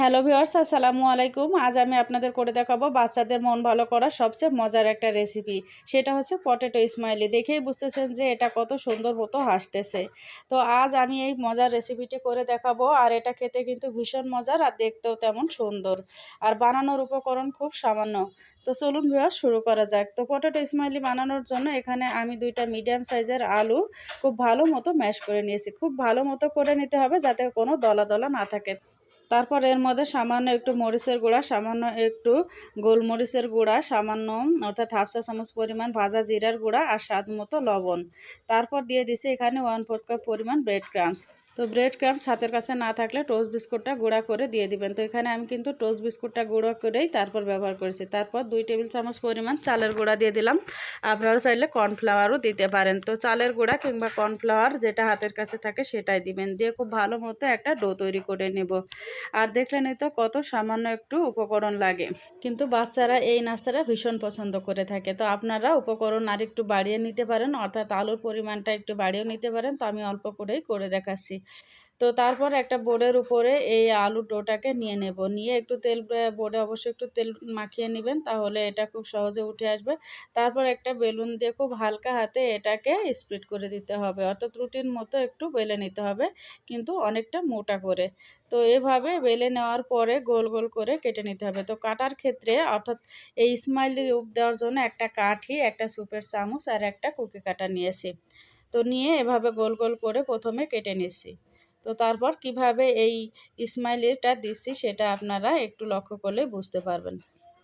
Hello viewers আসসালামু আলাইকুম। আজ আমি আপনাদের করে দেখাবো বাচ্চাদের মন ভালো করা সবচেয়ে মজার একটা রেসিপি সেটা হচ্ছে পটেটো স্মাইলি দেখেই বুঝতেছেন যে এটা কত সুন্দর মতো হাসতেছে। তো আজ আমি এই মজার রেসিপিটি করে দেখাবো আর এটা খেতে কিন্তু ভীষণ মজার আর দেখতেও তেমন সুন্দর। আর বানানোর উপকরণ খুব সামান্য। তো চলুন ভিওর্স শুরু করা যাক। তো পটেটো স্মাইলি বানানোর জন্য এখানে আমি দুইটা মিডিয়াম সাইজের আলু খুব ভালো মতো ম্যাশ করে নিয়েছি। খুব ভালো মতো করে নিতে হবে যাতে কোনো দলা দলা না থাকে। তারপর এর মধ্যে সামান্য একটু মরিচের গুঁড়া, সামান্য একটু গোলমরিচের গুঁড়া, সামান্য, অর্থাৎ হাফ চা চামচ পরিমাণ ভাজা জিরার গুঁড়া আর স্বাদ মতো লবণ। তারপর দিয়ে দিছি এখানে ওয়ান ফোর্থ কাপ পরিমাণ ব্রেড ক্রামস তো ব্রেড ক্রামস হাতের কাছে না থাকলে টোস্ট বিস্কুটটা গুঁড়া করে দিয়ে দিবেন। তো এখানে আমি কিন্তু টোস্ট বিস্কুটটা গুঁড়ো করেই তারপর ব্যবহার করেছি। তারপর দুই টেবিল চামচ পরিমাণ চালের গুঁড়া দিয়ে দিলাম। আপনারা চাইলে কর্নফ্লাওয়ারও দিতে পারেন। তো চালের গুঁড়া কিংবা কর্নফ্লাওয়ার যেটা হাতের কাছে থাকে সেটাই দিবেন। দিয়ে খুব ভালো মতো একটা ডো তৈরি করে নেব। আর দেখলেনই তো কত সামান্য একটু উপকরণ লাগে। কিন্তু বাচ্চারা এই নাস্তাটা ভীষণ পছন্দ করে থাকে। তো আপনারা উপকরণ আর একটু বাড়িয়ে নিতে পারেন, অর্থাৎ আলুর পরিমাণটা একটু বাড়িয়েও নিতে পারেন। তো আমি অল্প করেই করে দেখাচ্ছি। তো তারপর একটা বোর্ডের উপরে এই আলু ডোটাকে নিয়ে নেব। নিয়ে একটু তেল বোর্ডে অবশ্যই একটু তেল মাখিয়ে নেবেন তাহলে এটা খুব সহজে উঠে আসবে। তারপর একটা বেলুন দিয়ে খুব হালকা হাতে এটাকে স্প্লিট করে দিতে হবে। অর্থাৎ রুটির মতো একটু বেলে নিতে হবে, কিন্তু অনেকটা মোটা করে। তো এভাবে বেলে নেওয়ার পরে গোল গোল করে কেটে নিতে হবে। তো কাটার ক্ষেত্রে অর্থাৎ এই স্মাইলি রূপ দেওয়ার জন্য একটা কাঠি, একটা সুপের চামচ আর একটা কুকি কাটা নিয়েছি। তো নিয়ে এভাবে গোল গোল করে প্রথমে কেটে নিচ্ছি তো তারপর কীভাবে এই স্মাইলিটা দিচ্ছি সেটা আপনারা একটু লক্ষ্য করলে বুঝতে পারবেন।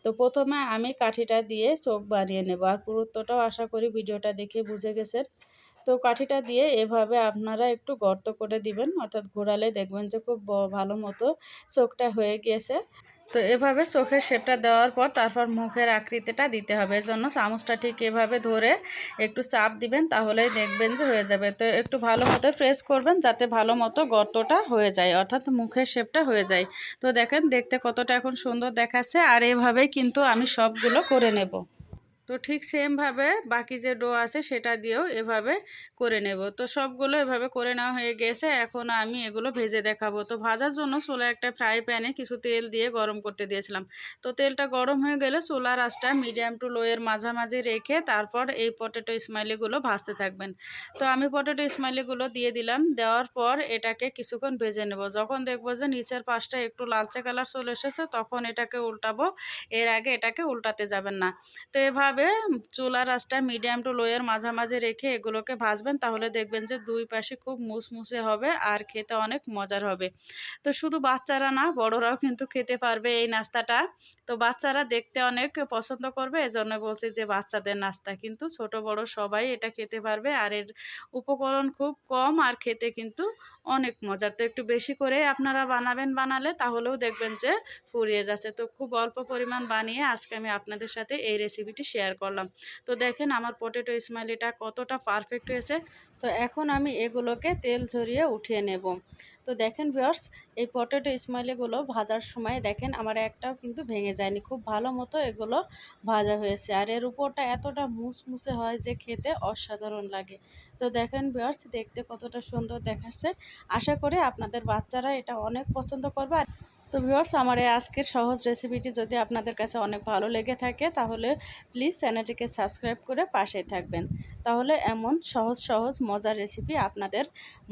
তো প্রথমে আমি কাঠিটা দিয়ে চোখ বানিয়ে নেব। আর পুরুত্বটাও আশা করি ভিডিওটা দেখে বুঝে গেছেন। তো কাঠিটা দিয়ে এভাবে আপনারা একটু গর্ত করে দিবেন। অর্থাৎ ঘোরালে দেখবেন যে খুব ভালো মতো চোখটা হয়ে গিয়েছে তো এভাবে চোখের শেপটা দেওয়ার পর তারপর মুখের আকৃতিটা দিতে হবে। এজন্য চামচটা ঠিক এভাবে ধরে একটু চাপ দিবেন, তাহলেই দেখবেন যে হয়ে যাবে। তো একটু ভালো মতো প্রেস করবেন যাতে ভালো মতো গর্তটা হয়ে যায়, অর্থাৎ মুখের শেপটা হয়ে যায়। তো দেখেন, দেখতে কতটা এখন সুন্দর দেখাচ্ছে, আর এভাবেই কিন্তু আমি সবগুলো করে নেব। তো ঠিক সেমভাবে বাকি যে ডো আছে সেটা দিয়েও এভাবে করে নেব। তো সবগুলো এভাবে করে নেওয়া হয়ে গেছে। এখন আমি এগুলো ভেজে দেখাবো। তো ভাজার জন্য চুলা একটা ফ্রাই প্যানে কিছু তেল দিয়ে গরম করতে দিয়েছিলাম। তো তেলটা গরম হয়ে গেলে চুলার আঁচটা মিডিয়াম টু লোয়ের মাঝামাঝি রেখে তারপর এই পটেটো স্মাইলিগুলো ভাজতে থাকবেন। তো আমি পটেটো স্মাইলিগুলো দিয়ে দিলাম। দেওয়ার পর এটাকে কিছুক্ষণ ভেজে নেব। যখন দেখব যে নিচের পাশটা একটু লালচে কালার চলে এসেছে, তখন এটাকে উল্টাবো। এর আগে এটাকে উল্টাতে যাবেন না। তো এভাবে এভাবে চুলার আঁচটা মিডিয়াম টু লোয়ের মাঝামাঝি রেখে এগুলোকে ভাজবেন, তাহলে দেখবেন যে দুই পাশে খুব মুসমুসে হবে আর খেতে অনেক মজার হবে। তো শুধু বাচ্চারা না, বড়রাও কিন্তু খেতে পারবে এই নাস্তাটা। তো বাচ্চারা দেখতে অনেক পছন্দ করবে, এজন্য বলছি যে বাচ্চাদের নাস্তা। কিন্তু ছোট, বড় সবাই এটা খেতে পারবে আর এর উপকরণ খুব কম আর খেতে কিন্তু অনেক মজার। তো একটু বেশি করে আপনারা বানাবেন বানালে, তাহলেও দেখবেন যে ফুরিয়ে যাচ্ছে। তো খুব অল্প পরিমাণ বানিয়ে আজকে আমি আপনাদের সাথে এই রেসিপিটি শেয়ার শেয়ার করলাম। তো দেখেন আমার পটেটো স্মাইলিটা কতটা পারফেক্ট হয়েছে। তো এখন আমি এগুলোকে তেল ঝরিয়ে উঠিয়ে নেব। তো দেখেন ভিওর্স এই পটেটো স্মাইলিগুলো ভাজার সময় দেখেন আমার একটাও কিন্তু ভেঙে যায়নি। খুব ভালো মতো এগুলো ভাজা হয়েছে। আর এর উপরটা এতটা মুসমুসে হয় যে খেতে অসাধারণ লাগে। তো দেখেন ভিওর্স দেখতে কতটা সুন্দর দেখাচ্ছে। আশা করি আপনাদের বাচ্চারা এটা অনেক পছন্দ করবে। তো ভিউয়ার্স আমার এই আজকের সহজ রেসিপিটি যদি আপনাদের কাছে অনেক ভালো লেগে থাকে, তাহলে প্লিজ চ্যানেলটিকে সাবস্ক্রাইব করে পাশে থাকবেন। তাহলে এমন সহজ সহজ, মজার রেসিপি আপনাদের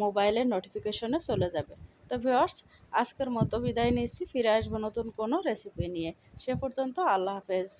মোবাইলের নোটিফিকেশনে চলে যাবে। তো ভিউয়ার্স আজকের মতো বিদায় নিয়েছি। ফিরে আসব নতুন কোনো রেসিপি নিয়ে। সে পর্যন্ত আল্লাহ হাফেজ।